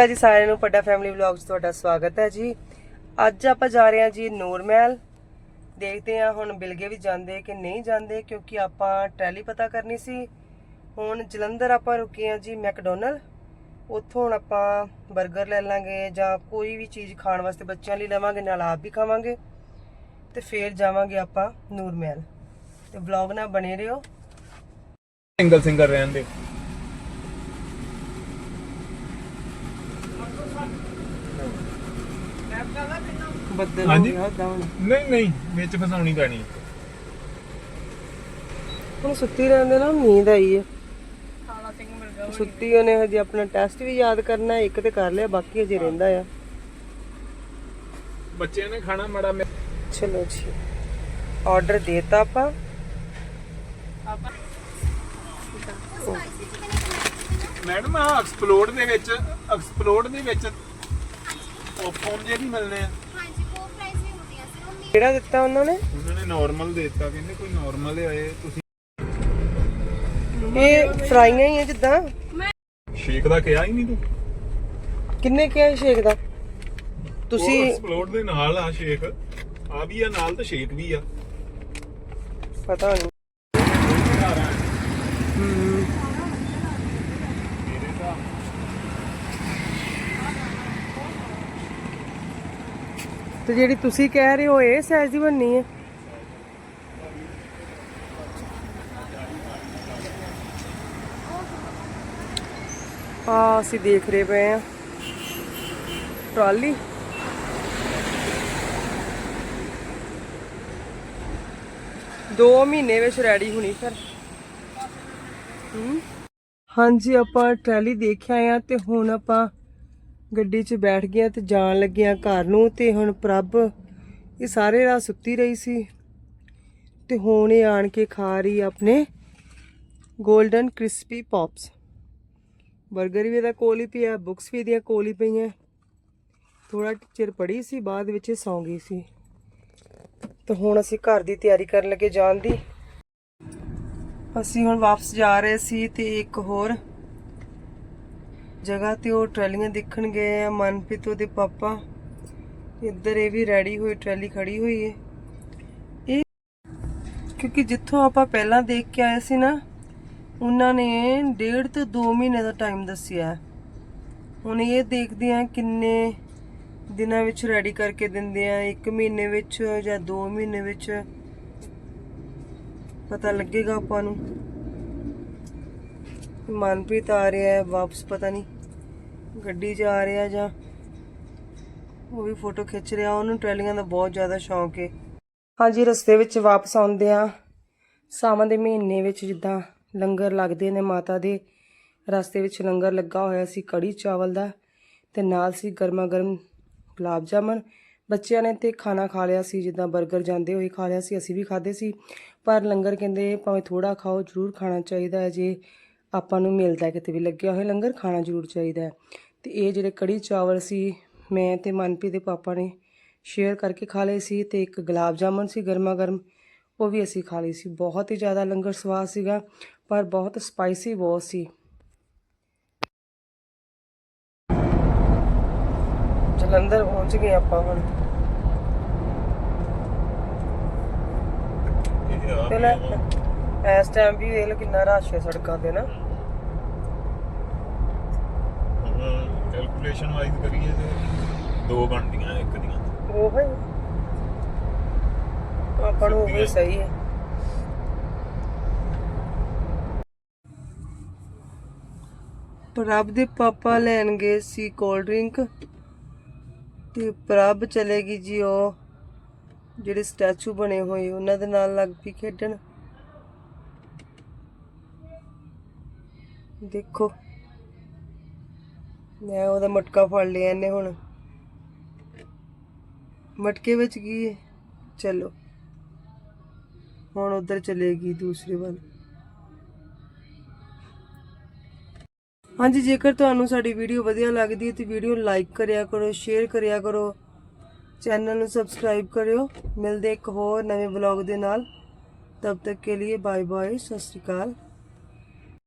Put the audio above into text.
ਸਤਿ ਜੀ ਸਾਰਿਆਂ ਨੂੰ ਪੱਡਾ ਫੈਮਿਲੀ ਵਲੌਗਸ ਤੁਹਾਡਾ ਸਵਾਗਤ ਹੈ ਜੀ। ਅੱਜ ਆਪਾਂ ਜਾ ਰਹੇ ਹਾਂ ਜੀ ਨੂਰ ਦੇਖਦੇ ਹਾਂ ਹੁਣ ਬਿਲਗੇ ਵੀ ਜਾਂਦੇ ਕਿ ਨਹੀਂ ਜਾਂਦੇ, ਕਿਉਂਕਿ ਆਪਾਂ ਟਰੈਲੀ ਪਤਾ ਕਰਨੀ ਸੀ। ਹੁਣ ਜਲੰਧਰ ਆਪਾਂ ਰੁਕੇ ਹਾਂ ਜੀ ਮੈਕਡੋਨਲ। ਉੱਥੋਂ ਹੁਣ ਆਪਾਂ 버ਗਰ ਲੈ ਲਾਂਗੇ ਜਾਂ ਕੋਈ ਵੀ ਚੀਜ਼ ਖਾਣ ਵਾਸਤੇ ਬੱਚਿਆਂ ਲਈ ਲਵਾਂਗੇ, ਨਾਲ ਆਪ ਵੀ ਖਾਵਾਂਗੇ। ਤੇ ਫੇਰ ਜਾਵਾਂਗੇ ਆਪਾਂ ਨੂਰ ਮਹਿਲ। ਤੇ ਵਲੌਗ ਨਾਲ ਬਣੇ ਰਹੋ। ਸਿੰਗਲ ਸਿੰਗਲ ਰਹਿਣ ਦੇ ਬੱਦਲ ਹੋ ਹਾਂਜੀ। ਗਿਆ ਡਾਊਨ ਨਹੀਂ ਨਹੀਂ ਵਿੱਚ ਫਸਾਉਣੀ ਪੈਣੀ ਹੁਣ ਸੁੱਤੀ ਰਹਿੰਦੇ ਨਾ ਨੀਂਦ ਆਈ ਹੈ ਸੁੱਤੀ ਉਹਨੇ ਹਜੇ ਆਪਣਾ ਟੈਸਟ ਵੀ ਯਾਦ ਕਰਨਾ ਹੈ, ਇੱਕ ਤੇ ਕਰ ਲਿਆ ਬਾਕੀ ਹਜੇ ਰਹਿੰਦਾ ਆ। ਬੱਚਿਆਂ ਨੇ ਖਾਣਾ ਮੜਾ ਚਲੋ ਜੀ। ਆਰਡਰ ਦੇਤਾ ਆਪਾਂ। ਮੈਡਮ ਆ ਐਕਸਪਲੋਡ ਦੇ ਵਿੱਚ ਐਕਸਪਲੋਡ ਦੇ ਵਿੱਚ ਪੌਪਕੌਰਨ ਜੇ ਨਹੀਂ ਮਿਲਨੇ ਆ। ਹਾਂਜੀ ਉਹ ਪ੍ਰਾਈਸ ਵੀ ਹੁੰਦੀਆਂ ਸੀ ਉਹ ਮੀ ਕਿਹੜਾ ਦਿੱਤਾ ਉਹਨਾਂ ਨੇ? ਉਹਨਾਂ ਨੇ ਨਾਰਮਲ ਦਿੱਤਾ ਕਹਿੰਦੇ ਕੋਈ ਨਾਰਮਲ ਆਏ ਤੁਸੀਂ ਇਹ ਫਰਾਈਆਂ ਹੀ ਆ ਜਿੱਦਾਂ। ਸ਼ੇਕ ਦਾ ਕਿਹਾ ਹੀ ਨਹੀਂ ਤੂੰ। ਕਿੰਨੇ ਕਿਹਾ ਸ਼ੇਕ ਦਾ? ਤੁਸੀਂ ਐਕਸਪਲੋਡ ਦੇ ਨਾਲ ਆ ਸ਼ੇਕ। ਆ ਵੀ ਆ ਨਾਲ ਤੇ ਸ਼ੇਕ ਵੀ ਆ। ਪਤਾ ਨਹੀਂ ਤੇ ਜਿਹੜੀ ਤੁਸੀਂ ਕਹਿ ਰਹੇ ਹੋ ਇਹ ਸਾਈਜ਼ ਦੀ ਬਣਨੀ ਹੈ। ਆ ਅਸੀਂ ਦੇਖ ਰਹੇ ਪਏ ਆ ਟਰਾਲੀ। ਦੋ ਮਹੀਨੇ ਵਿੱਚ ਰੈਡੀ ਹੋਣੀ ਫਿਰ। ਹਾਂਜੀ, ਆਪਾਂ ਟਰਾਲੀ ਦੇਖਿਆ ਆ ਤੇ ਹੁਣ ਆਪਾਂ ਗੱਡੀ 'ਚ ਬੈਠ ਗਿਆ ਤੇ ਜਾਣ ਲੱਗਿਆ ਘਰ ਨੂੰ ਤੇ ਹੁਣ ਪ੍ਰਭ ਇਹ ਸਾਰੇ ਰਾਤ ਸੁੱਤੀ ਰਹੀ ਸੀ। ਤੇ ਹੁਣ ਇਹ ਆਣ ਕੇ ਖਾ ਰਹੀ ਆਪਣੇ 골ਡਨ ਕ੍ਰਿਸਪੀ ਪੌਪਸ। 버ਗਰ ਵੀ ਦਾ ਕੋਲ ਹੀ ਪਿਆ ਬੁక్స్ ਵੀ ਦੀਆਂ ਕੋਲ ਹੀ ਪਈਆਂ। ਥੋੜਾ ਚਿਰ ਪੜੀ ਸੀ, ਬਾਅਦ ਵਿੱਚ ਇਹ ਸੌਂ ਗਈ ਸੀ। ਤੇ ਹੁਣ ਅਸੀਂ ਘਰ ਦੀ ਤਿਆਰੀ ਕਰਨ ਲੱਗੇ ਜਾਣ ਦੀ। ਅਸੀਂ ਹੁਣ ਵਾਪਸ ਜਾ ਰਹੇ ਸੀ ਤੇ ਇੱਕ ਹੋਰ ਜਗ੍ਹਾ ਤੇ ਉਹ ਟਰਾਲੀਆਂ ਦੇਖਣ ਗਏ ਆ, ਮਨਪ੍ਰੀਤ ਉਹਦੇ ਪਾਪਾ। ਇੱਧਰ ਇਹ ਵੀ ਰੈਡੀ ਹੋਈ, ਟਰਾਲੀ ਖੜੀ ਹੋਈ ਏ। ਇਹ ਕਿਉਂਕਿ ਜਿੱਥੋਂ ਆਪਾਂ ਪਹਿਲਾਂ ਦੇਖ ਕੇ ਆਏ ਸੀ ਨਾ, ਉਹਨਾਂ ਨੇ ਡੇਢ ਤੋਂ 2 ਮਹੀਨੇ ਦਾ ਟਾਈਮ ਦੱਸਿਆ। ਹੁਣ ਇਹ ਦੇਖਦੇ ਆ ਕਿੰਨੇ ਦਿਨਾਂ ਵਿੱਚ ਰੈਡੀ ਕਰਕੇ ਦਿੰਦੇ ਆ 1 ਮਹੀਨੇ ਵਿੱਚ ਜਾਂ 2 ਮਹੀਨੇ ਵਿੱਚ। ਪਤਾ ਲੱਗੇਗਾ ਆਪਾਂ ਨੂੰ। ਮਨਪ੍ਰੀਤ ਆ ਰਿਹਾ ਹੈ, ਵਾਪਸ ਪਤਾ ਨਹੀਂ ਗੱਡੀ 'ਚ ਆ ਰਿਹਾ ਜਾਂ ਉਹ ਵੀ ਫੋਟੋ ਖਿੱਚ ਰਿਹਾ, ਉਹਨੂੰ ਟਰੈਲੀਆਂ ਦਾ ਬਹੁਤ ਜ਼ਿਆਦਾ ਸ਼ੌਂਕ ਹੈ ਹਾਂਜੀ, ਰਸਤੇ ਵਿੱਚ ਵਾਪਸ ਆਉਂਦੇ ਆ ਸਾਵਣ ਦੇ ਮਹੀਨੇ ਵਿੱਚ ਜਿੱਦਾਂ ਲੰਗਰ ਲੱਗਦੇ ਨੇ ਮਾਤਾ ਦੇ, ਰਸਤੇ ਵਿੱਚ ਲੰਗਰ ਲੱਗਾ ਹੋਇਆ ਸੀ ਕੜੀ ਚਾਵਲ ਦਾ ਤੇ ਨਾਲ ਸੀ ਗਰਮਾ ਗਰਮ ਗੁਲਾਬ ਜਾਮਨ ਬੱਚਿਆਂ ਨੇ ਤੇ ਖਾਣਾ ਖਾ ਲਿਆ ਸੀ, ਜਿੱਦਾਂ 버ਗਰ ਜਾਂਦੇ ਹੋਏ ਖਾ ਲਿਆ ਸੀ, ਅਸੀਂ ਵੀ ਖਾਦੇ ਸੀ। ਪਰ ਲੰਗਰ ਕਹਿੰਦੇ ਭਾਵੇਂ ਥੋੜਾ ਖਾਓ, ਜ਼ਰੂਰ ਖਾਣਾ ਚਾਹੀਦਾ ਹੈ ਜੇ ਆਪਾਂ ਨੂੰ ਮਿਲਦਾ ਕਿਤੇ ਵੀ ਲੱਗਿਆ ਹੋਇਆ ਲੰਗਰ ਖਾਣਾ ਜ਼ਰੂਰ ਚਾਹੀਦਾ ਹੈ। ਤੇ ਇਹ ਜਿਹੜੇ ਕੜੀ ਚਾਵਲ ਸੀ ਮੈਂ ਤੇ ਮਨਪ੍ਰੀਤ ਦੇ ਪਾਪਾ ਨੇ ਸ਼ੇਅਰ ਕਰਕੇ ਖਾ ਲਏ ਸੀ ਤੇ ਇੱਕ ਗੁਲਾਬ ਜਾਮਨ ਸੀ ਗਰਮਾ ਗਰਮ ਉਹ ਵੀ ਅਸੀਂ ਖਾ ਲਈ ਸੀ। ਬਹੁਤ ਹੀ ਜ਼ਿਆਦਾ ਲੰਗਰ ਸਵਾਦ ਸੀਗਾ ਪਰ ਬਹੁਤ ਸਪਾਈਸੀ ਬਹੁਤ ਸੀ। ਜਲੰਧਰ ਪਹੁੰਚ ਗਏ ਆਪਾਂ ਹੁਣ। ਪਹਿਲਾਂ ਇਸ ਟਾਈਮ ਵੀ ਵੇਖ ਲਓ ਕਿੰਨਾ ਰਸ਼ ਹੈ ਸੜਕਾਂ ਤੇ ਨਾ। ਕੈਲਕੂਲੇਸ਼ਨ ਵਾਈਜ਼ ਕਰੀਏ ਤੇ ਦੋ ਬਣਦੀਆਂ ਇੱਕ ਦੀਆਂ। ਉਹ। ਹੈ ਆਪਾਂ ਨੂੰ ਉਹ ਸਹੀ ਹੈ। ਪ੍ਰਭ ਦੇ ਪਾਪਾ ਲੈਣ ਗਏ ਸੀ ਕੋਲਡ ਡਰਿੰਕ ਤੇ ਪ੍ਰਭ ਚਲੇਗੀ ਜੀ ਉਹ ਜਿਹੜੇ ਸਟੈਚੂ ਬਣੇ ਹੋਏ ਉਹਨਾਂ ਦੇ ਨਾਲ ਲੱਗ ਪਈ ਖੇਡਣ। ਦੇਖੋ। ਮੈਂ ਉਹਦਾ ਮਟਕਾ ਫੜ ਲਿਆ ਇਹਨੇ ਹੁਣ। ਮਟਕੇ ਵਿੱਚ ਕੀ ਹੈ? ਚਲੋ। ਹੁਣ ਉਧਰ ਚਲੇਗੀ ਦੂਸਰੇ ਵੱਲ। ਹਾਂਜੀ, ਜੇਕਰ ਤੁਹਾਨੂੰ ਸਾਡੀ ਵੀਡੀਓ ਵਧੀਆ ਲੱਗਦੀ ਹੈ ਤੇ ਵੀਡੀਓ ਨੂੰ ਲਾਈਕ ਕਰਿਆ ਕਰੋ, ਸ਼ੇਅਰ ਕਰਿਆ ਕਰੋ। ਚੈਨਲ ਨੂੰ ਸਬਸਕ੍ਰਾਈਬ ਕਰਿਓ। ਮਿਲਦੇ ਇੱਕ ਹੋਰ ਨਵੇਂ ਵਲੌਗ ਦੇ ਨਾਲ। ਤਬ ਤੱਕ ਕੇ ਲਈ ਬਾਏ ਬਾਏ ਸਤਿ ਸ਼੍ਰੀ ਅਕਾਲ।